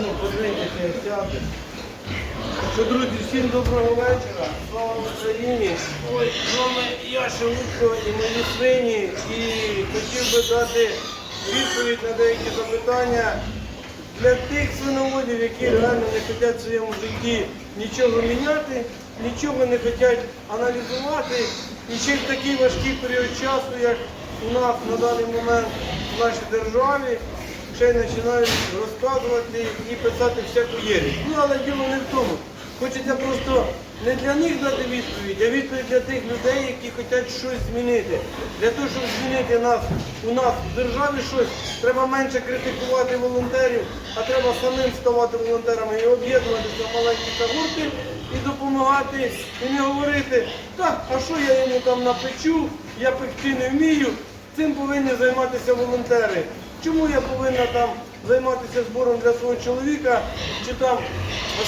ну, подивіться, сяде. Друзі, всім доброго вечора. Слава Україні. Ой, з вами я Шелудько і мої свині. І хотів би дати відповідь на деякі запитання для тих свиноводів, які реально не хочуть в своєму житті нічого міняти, нічого не хочуть аналізувати. І ще в такий важкий період часу, як у нас на даний момент в нашій державі, ще й починають розказувати і писати всяку єрість. Ну, але діло не в тому. Хочеться просто не для них дати відповідь, а відповідь для тих людей, які хочуть щось змінити. Для того, щоб змінити нас, у нас в державі щось, треба менше критикувати волонтерів, а треба самим ставати волонтерами і об'єднуватися в маленькі когорти і допомагати, і не говорити, так, а що я йому там напечу, я пекти не вмію. Цим повинні займатися волонтери. Чому я повинна там займатися збором для свого чоловіка чи там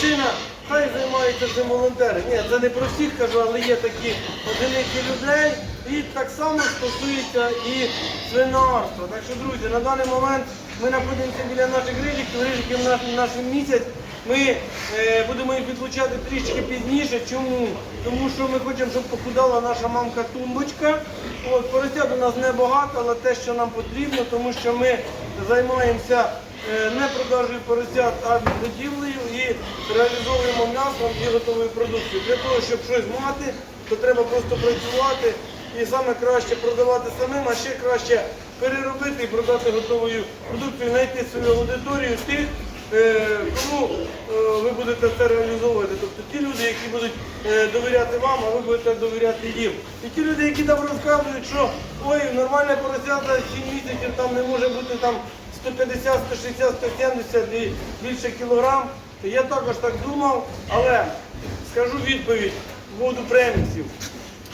сина? Хай займаються цим волонтери. Ні, це не про всіх кажу, але є такі одиниці людей. І так само стосується і свинарства. Так що, друзі, на даний момент ми знаходимося біля наших рижиків, грижиків наш, наш місяць. Ми е, будемо їх відлучати трішки пізніше. Чому? Тому що ми хочемо, щоб похудала наша мамка тумбочка. От, поросят у нас небагато, але те, що нам потрібно, тому що ми займаємося е, не продажею поросят, а відгодівлею і реалізовуємо м'ясо і готовою продукцією. Для того, щоб щось мати, то треба просто працювати і саме краще продавати самим, а ще краще переробити і продати готовою продукцією, знайти свою аудиторію тих. Е, Кому е, ви будете це реалізовувати? Тобто ті люди, які будуть е, довіряти вам, а ви будете довіряти їм. І ті люди, які там розказують, що ой, нормальне поросята 7 місяців там не може бути там 150, 160, 170 і більше кілограм. Я також так думав, але скажу відповідь в воду преміксів.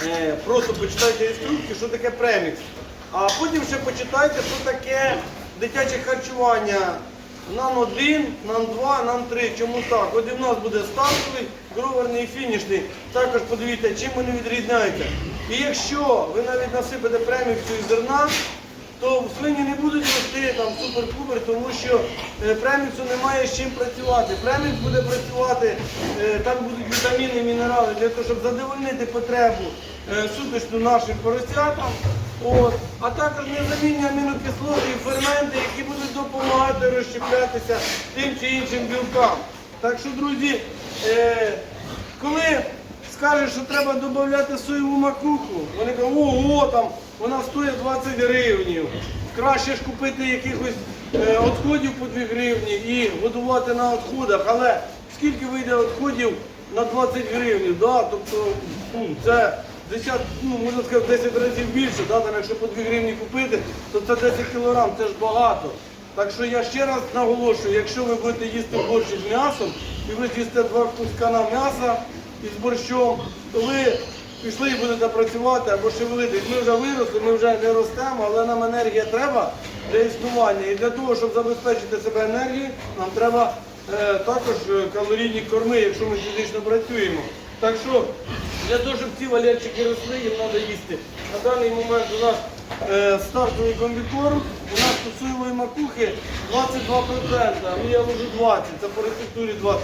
Е, Просто почитайте інструкцію, що таке премікс. А потім ще почитайте, що таке дитяче харчування. Нан 1, нан 2, нан 3. Чому так? Один у нас буде стартовий, броверний і фінішний. Також подивіться, чим вони відрізняються. І якщо ви навіть насипете премікцію зерна, то свині не будуть рости там супер-пупер, тому що е, преміксу немає з чим працювати. Премікс буде працювати, е, там будуть вітаміни, мінерали для того, щоб задовольнити потребу е, суточну нашим поросятам. От. А також незамінні амінокислоти і ферменти, які будуть допомагати розщеплятися тим чи іншим білкам. Так що, друзі, е, коли скажеш, що треба додати соєву макуху, вони кажуть, ого, там вона стоїть 20 гривень. Краще ж купити якихось е, відходів по 2 гривні і годувати на відходах. Але скільки вийде відходів на 20 гривень? Да? Тобто ну, це 10, ну, можна сказати, 10 разів більше. Да? Там, якщо по 2 гривні купити, то це 10 кілограм, це ж багато. Так що я ще раз наголошую, якщо ви будете їсти борщ з м'ясом і ви з'їсте два кускана м'яса із борщом, то ви пішли і будете працювати або шевелитись. Ми вже виросли, ми вже не ростемо, але нам енергія треба для існування. І для того, щоб забезпечити себе енергією, нам треба е, також е, калорійні корми, якщо ми фізично працюємо. Так що для того, щоб ці валерчики росли, їм треба їсти. На даний момент у нас е, стартовий комбікорм, у нас соєвої макухи 22%, ну я ложу 20%, це по рецептурі 20.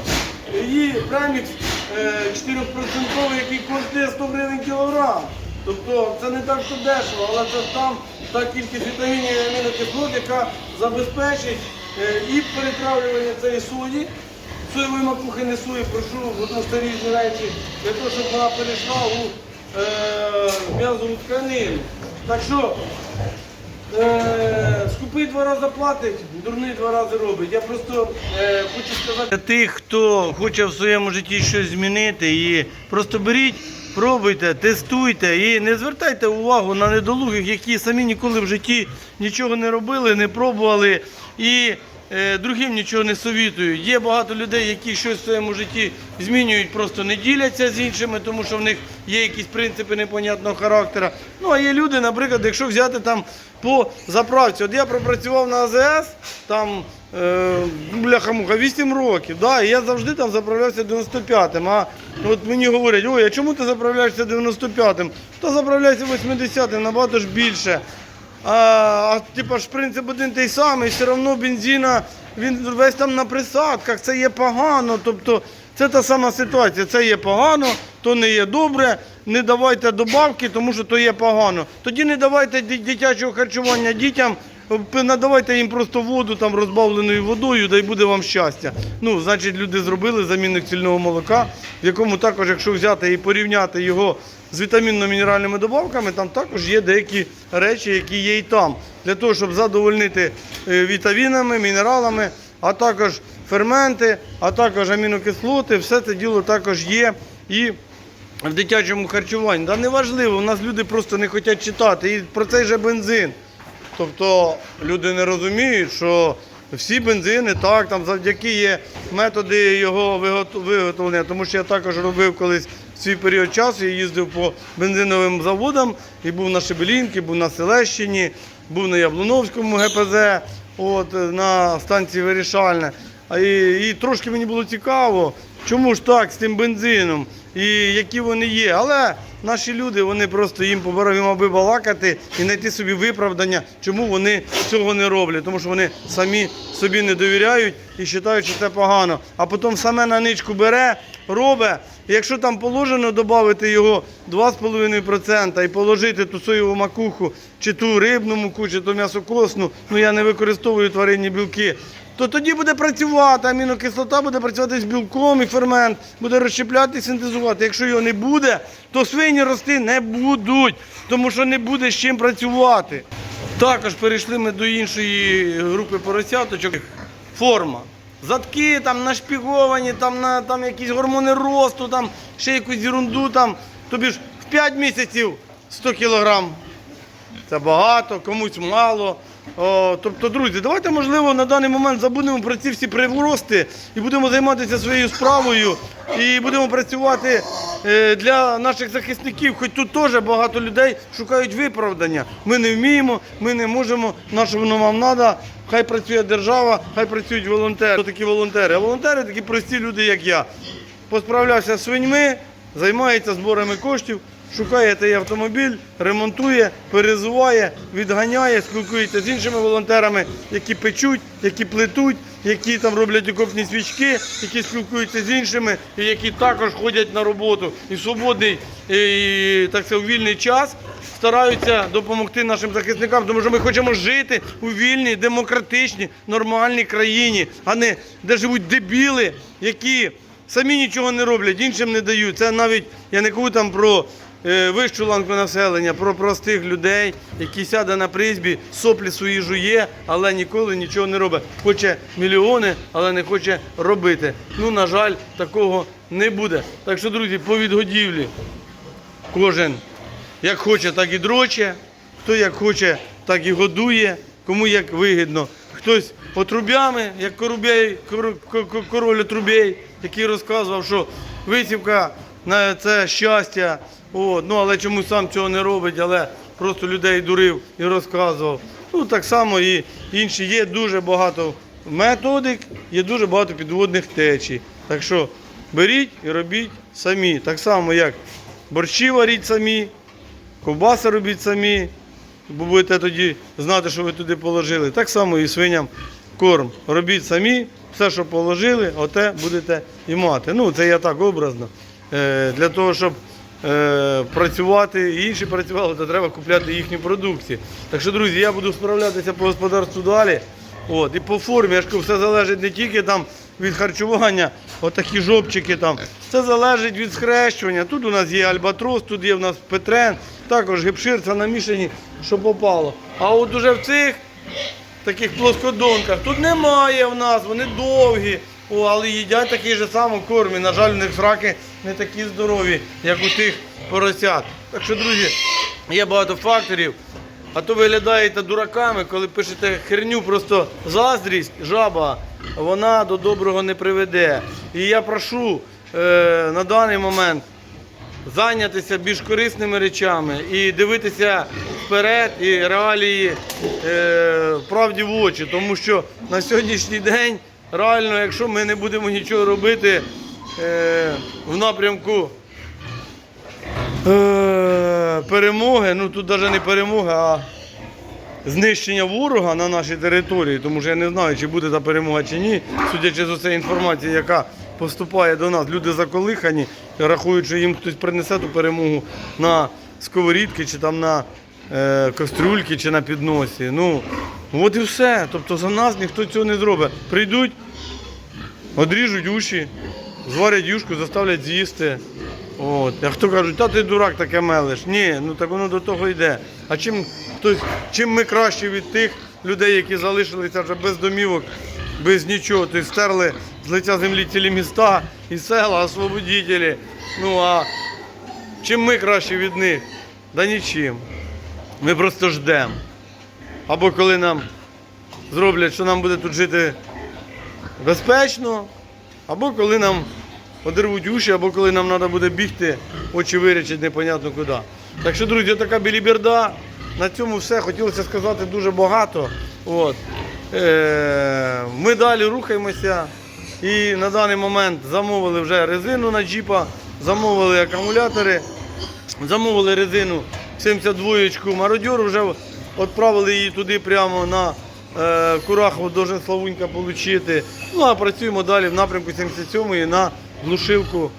І премікс е, 4%, який коштує 100 гривень кілограм. Тобто це не так, що дешево, але це там та кількість вітамінів і амінокислот, яка забезпечить е, і перетравлювання цієї сої, соєвої макухи не сої, прошу в одності різні речі, для того, щоб вона перейшла у е, м'язову тканину. Так що е, скупий два рази платить, дурний два рази робить. Я просто е, хочу сказати для тих, хто хоче в своєму житті щось змінити, і просто беріть. Пробуйте, тестуйте і не звертайте увагу на недолугих, які самі ніколи в житті нічого не робили, не пробували і другим нічого не совітують. Є багато людей, які щось в своєму житті змінюють, просто не діляться з іншими, тому що в них є якісь принципи непонятного характеру. Ну а є люди, наприклад, якщо взяти там по заправці, от я пропрацював на АЗС, там е, бляха-муха, 8 років, да, і я завжди там заправлявся 95-м. А от мені говорять, ой, а чому ти заправляєшся 95-м? То заправляйся 80-м, набагато ж більше. А, а типа ж принцип один той самий, все одно бензина, він весь там на присадках, це є погано. Тобто це та сама ситуація. Це є погано, то не є добре. Не давайте добавки, тому що то є погано. Тоді не давайте дитячого харчування дітям. Надавайте їм просто воду там розбавленою водою, да й буде вам щастя. Ну, значить, люди зробили замінник цільного молока, в якому також, якщо взяти і порівняти його з вітамінно-мінеральними добавками, там також є деякі речі, які є і там. Для того, щоб задовольнити е, вітамінами, мінералами, а також ферменти, а також амінокислоти, все це діло також є і в дитячому харчуванні. Да неважливо, у нас люди просто не хочуть читати. І про цей же бензин. Тобто люди не розуміють, що всі бензини, так, там завдяки є методи його виготовлення, тому що я також робив колись в свій період часу, я їздив по бензиновим заводам і був на Шебелінці, був на Селещині, був на Яблуновському ГПЗ, от, на станції Вирішальне. І, і трошки мені було цікаво, чому ж так з тим бензином і які вони є. Але наші люди, вони просто їм поборові, аби балакати і знайти собі виправдання, чому вони цього не роблять. Тому що вони самі собі не довіряють і вважають, що це погано. А потім саме на ничку бере, робить. Якщо там положено додати його 2,5% і положити ту соєву макуху, чи ту рибну муку, чи ту м'ясокосну, ну я не використовую тваринні білки то тоді буде працювати, амінокислота буде працювати з білком і фермент, буде розщепляти і синтезувати. Якщо його не буде, то свині рости не будуть, тому що не буде з чим працювати. Також перейшли ми до іншої групи поросяточок. Форма. Задки там нашпіговані, там, на, там якісь гормони росту, там ще якусь ерунду, там. Тобі ж в 5 місяців 100 кілограм це багато, комусь мало. О, тобто, друзі, давайте, можливо, на даний момент забудемо про ці всі прирости і будемо займатися своєю справою і будемо працювати е, для наших захисників. Хоч тут теж багато людей шукають виправдання. Ми не вміємо, ми не можемо, на що воно вам треба. Хай працює держава, хай працюють волонтери. Такі волонтери? А волонтери такі прості люди, як я. Посправлявся з свиньми, займається зборами коштів, шукає той автомобіль, ремонтує, перезуває, відганяє, спілкується з іншими волонтерами, які печуть, які плетуть, які там роблять окопні свічки, які спілкуються з іншими, і які також ходять на роботу. І в свободний і, так сказати, у вільний час стараються допомогти нашим захисникам, тому що ми хочемо жити у вільній, демократичній, нормальній країні, а не де живуть дебіли, які самі нічого не роблять, іншим не дають. Це навіть я не кажу там про е, вищу ланку населення, про простих людей, які сяде на призбі, соплі свої жує, але ніколи нічого не робить. Хоче мільйони, але не хоче робити. Ну, на жаль, такого не буде. Так що, друзі, по відгодівлі кожен як хоче, так і дроче, хто як хоче, так і годує, кому як вигідно. Хтось отрубями, як корубей, кор- ко- ко- король отрубей, який розказував, що висівка на це щастя. От, ну, але чомусь сам цього не робить, але просто людей дурив і розказував. Ну, так само і інші. Є дуже багато методик, є дуже багато підводних течій. Так що беріть і робіть самі. Так само, як борщі варіть самі, ковбаси робіть самі, бо будете тоді знати, що ви туди положили. Так само і свиням корм. Робіть самі, все, що положили, оте будете і мати. Ну, це я так образно. Е, для того, щоб працювати і інші працювали, то треба купляти їхню продукцію. Так що, друзі, я буду справлятися по господарству далі. От, і по формі, я ж кажу, все залежить не тільки там від харчування, отакі жопчики там. Це залежить від схрещування. Тут у нас є альбатрос, тут є у нас петрен, також гепшир, це намішані, що попало. А от уже в цих таких плоскодонках тут немає в нас, вони довгі. О, але їдять такий же самий корм. І, на жаль, у них сраки не такі здорові, як у тих поросят. Так що, друзі, є багато факторів. А то виглядаєте дураками, коли пишете херню, просто заздрість, жаба, вона до доброго не приведе. І я прошу е, на даний момент зайнятися більш корисними речами і дивитися вперед і реалії е, правді в очі. Тому що на сьогоднішній день реально, якщо ми не будемо нічого робити е, в напрямку е, перемоги, ну тут навіть не перемоги, а знищення ворога на нашій території, тому що я не знаю, чи буде та перемога чи ні. Судячи з цієї інформації, яка поступає до нас, люди заколихані, рахують, що їм хтось принесе ту перемогу на сковорідки чи там на е, кастрюльки чи на підносі. Ну, от і все. Тобто за нас ніхто цього не зробить. Прийдуть, одріжуть уші, зварять юшку, заставлять з'їсти. От. А хто кажуть, та ти дурак таке мелиш. Ні, ну так воно до того йде. А чим, хтось, чим ми краще від тих людей, які залишилися вже без домівок, без нічого, тобто стерли з лиця землі цілі міста і села, освободітелі. Ну а чим ми краще від них? Да нічим. Ми просто ждемо. Або коли нам зроблять, що нам буде тут жити безпечно, або коли нам одервуть уші, або коли нам треба буде бігти, очі вирячить непонятно куди. Так що, друзі, така біліберда. На цьому все. Хотілося сказати дуже багато. От. Е, ми далі рухаємося. І на даний момент замовили вже резину на джіпа, замовили акумулятори, замовили резину 72-ку мародьор, вже відправили її туди прямо на е, Курахово, должен Славунька отримати. Ну а працюємо далі в напрямку 77-ї на глушилку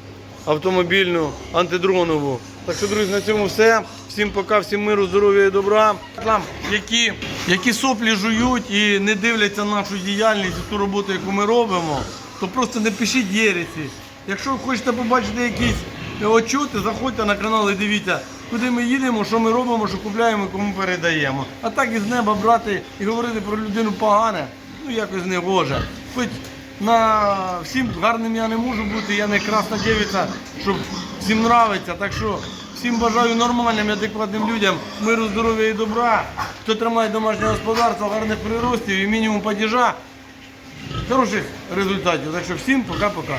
автомобільну антидронову. Так що, друзі, на цьому все. Всім пока, всім миру, здоров'я і добра. Там, які, які соплі жують і не дивляться нашу діяльність ту роботу, яку ми робимо, то просто не пишіть єресі. Якщо хочете побачити якісь отчути, заходьте на канал і дивіться, куди ми їдемо, що ми робимо, що купляємо, кому передаємо. А так із неба брати і говорити про людину погане, ну якось не гоже. Хоч на всім гарним я не можу бути, я не красна дівиця, щоб всім нравиться. Так що всім бажаю нормальним, адекватним людям миру, здоров'я і добра. Хто тримає домашнє господарство, гарних приростів і мінімум падіжа, хороших результатів. Так що всім пока-пока.